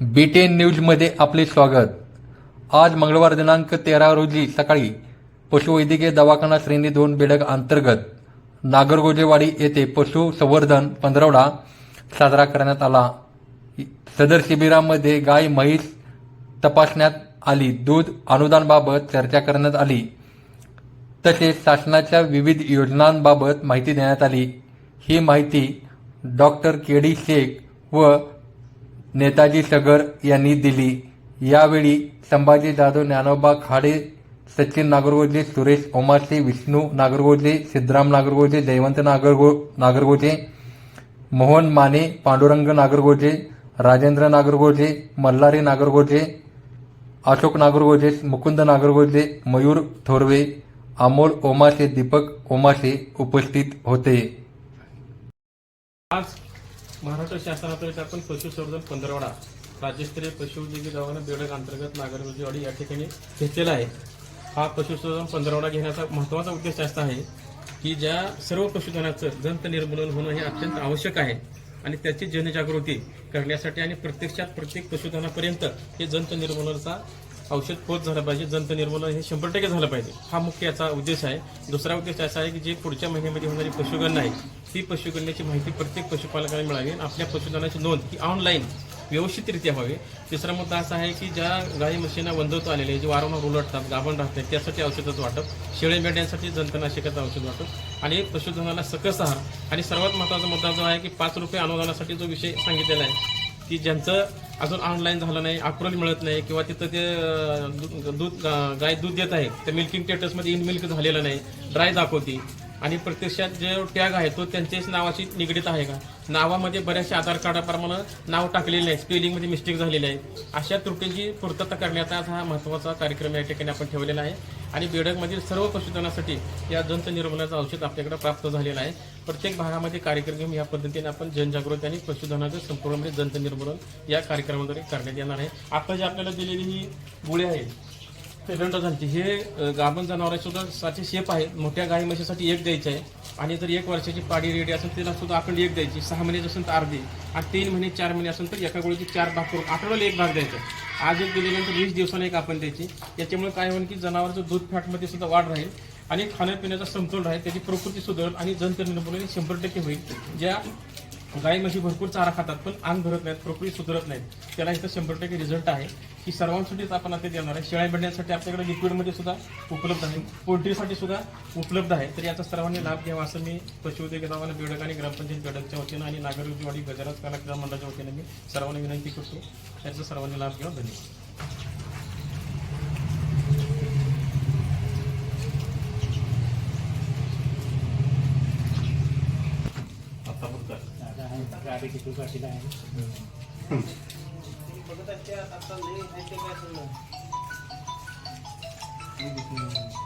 Beaten न्यूजमध्ये आपले स्वागत. आज मंगळवार दिनांक तेरा रोजी सकाळी पशुवैद्यकीय दवाखाना श्रेणी दोन बेडग अंतर्गत नागरगोजेवाडी येथे पशु संवर्धन पंधरवडा साजरा करण्यात आला. सदर शिबिरामध्ये गाय म्हैस तपासण्यात आली. दूध अनुदानबाबत चर्चा करण्यात आली. तसेच शासनाच्या विविध योजनांबाबत माहिती देण्यात आली. ही माहिती डॉक्टर के डी शेख व नेताजी सगर यांनी दिली. यावेळी संभाजी जाधव ज्ञानोबा खाडे सचिन नागरगोजे सुरेश ओमासे विष्णू नागरगोजे सिद्धराम नागरगोजे जयवंत नागरगो नागरगोजे मोहन माने पांडुरंग नागरगोजे राजेंद्र नागरगोजे मल्हारी नागरगोजे अशोक नागरगोजे मुकुंद नागरगोजे मयूर थोरवे अमोल ओमासे दीपक ओमासे उपस्थित होते. आज महाराष्ट्र शासनातर्फे आपण पशुसंवर्धन पंधरवडा राज्यस्तरीय पशुवैद्यकीय दवाखाना बेडक अंतर्गत नागरगोजीवाडी या ठिकाणी घेतलेला आहे. हा पशुसंवर्धन पंधरवडा घेण्याचा महत्त्वाचा उद्देश असा आहे की ज्या सर्व पशुधनाचं दंत निर्मूलन होणं हे अत्यंत आवश्यक आहे आणि त्याची जनजागृती करण्यासाठी आणि प्रत्यक्षात प्रत्येक पशुधनापर्यंत हे जंत निर्मूलनाचा औषध पोच झालं पाहिजे. जंत निर्मूलन हे शंभर टक्के झालं पाहिजे. हा मुख्य याचा उद्देश आहे. दुसरा उद्देश असा आहे की जे पुढच्या महिन्यामध्ये होणारी पशुगणना आहे ती पशुगणनेची माहिती प्रत्येक पशुपालकाला मिळावी आणि आपल्या पशुधनाची नोंद ही ऑनलाईन व्यवस्थितरित्या व्हावी. तिसरा मुद्दा असा आहे की ज्या गाई म्हशींना वंदवतो आलेले जे वारंवार उलटतात गाभण राहतात त्यासाठी औषधाचं वाटप शेळे मेंढ्यांसाठी जंतनाशकाचं औषध वाटप आणि पशुधनाला सकस आहार. आणि सर्वात महत्त्वाचा मुद्दा जो आहे की पाच रुपये अनुदानासाठी जो विषय सांगितलेला आहे की ज्यांचं अजून ऑनलाईन झालं नाही अप्रुव्हल मिळत नाही किंवा तिथं ते दूध दूध- गाय दूध देत आहे ते मिल्किंग स्टेटसमध्ये इन मिल्क झालेलं नाही ड्राय दाखवते आणि प्रत्यक्षात जे टॅग आहे तो त्यांच्याच नावाशी निगडीत आहे का? नावामध्ये बऱ्याचशा आधार कार्डाप्रमाणे नाव टाकलेले आहे स्पेलिंगमध्ये म्हणजे मिस्टेक झालेले आहे. अशा त्रुटींची पूर्तता करण्याचा हा महत्त्वाचा कार्यक्रम या ठिकाणी आपण ठेवलेला आहे. आणि बेडकमधील सर्व पशुधनासाठी या जंत निर्मूलनाचं औषध आपल्याकडे प्राप्त झालेलं आहे. प्रत्येक भागामध्ये कार्यक्रम घेऊन या पद्धतीने आपण जनजागृती आणि पशुधनाचं संपूर्णपणे म्हणजे जंत निर्मूलन या कार्यक्रमाद्वारे करण्यात येणार आहे. आता जी आपल्याला दिलेली ही गोळी पेरंटासाठी हे गाभण जनावरांसुद्धा साठी शेप आहे मोठ्या गाई म्हशीसाठी एक द्यायचं आहे. आणि जर एक वर्षाची पाडी रेडी असेल तिला सुद्धा आपण एक द्यायची. सहा महिने असेल तर अर्धी. आणि तीन महिने चार महिने असेल तर एका गोळीची चार भाग करून आठवड्याला एक भाग द्यायचा. आज एक दिल्यानंतर वीस दिवसांनी एक आपण द्यायची. याच्यामुळे काय होईल की जनावरचं दूध फॅटमध्ये सुद्धा वाढ राहील. आणि खाण्यापिण्याचा समतोल राहील. त्याची प्रकृती सुधारेल. आणि जंत शंभर टक्के होईल. ज्या गाई म्हशी भरपूर चारा खातात पण अंग भरत नाहीत प्रकृती सुधरत नाहीत. त्याला इथं शंभर टक्के रिझल्ट आहे की सर्वांसाठीच आपण आता देणार आहे. शेळ्या मेंढ्यांसाठी आपल्याकडे लिक्विडमध्ये सुद्धा उपलब्ध आहे. पोल्ट्रीसाठी सुद्धा उपलब्ध आहे. तर याचा सर्वांनी लाभ घ्यावा असं मी पशुवैद्यकीय दवाखाना बेडक आणि ग्रामपंचायत बेडकच्या वतीनं आणि नागरिकवाडी गजराज कला क्रीडा मंडळाच्या वतीनं मी सर्वांना विनंती करतो. त्याचा सर्वांनी लाभ घ्यावा. धन्यवाद आता फक्त गाडी किती आहे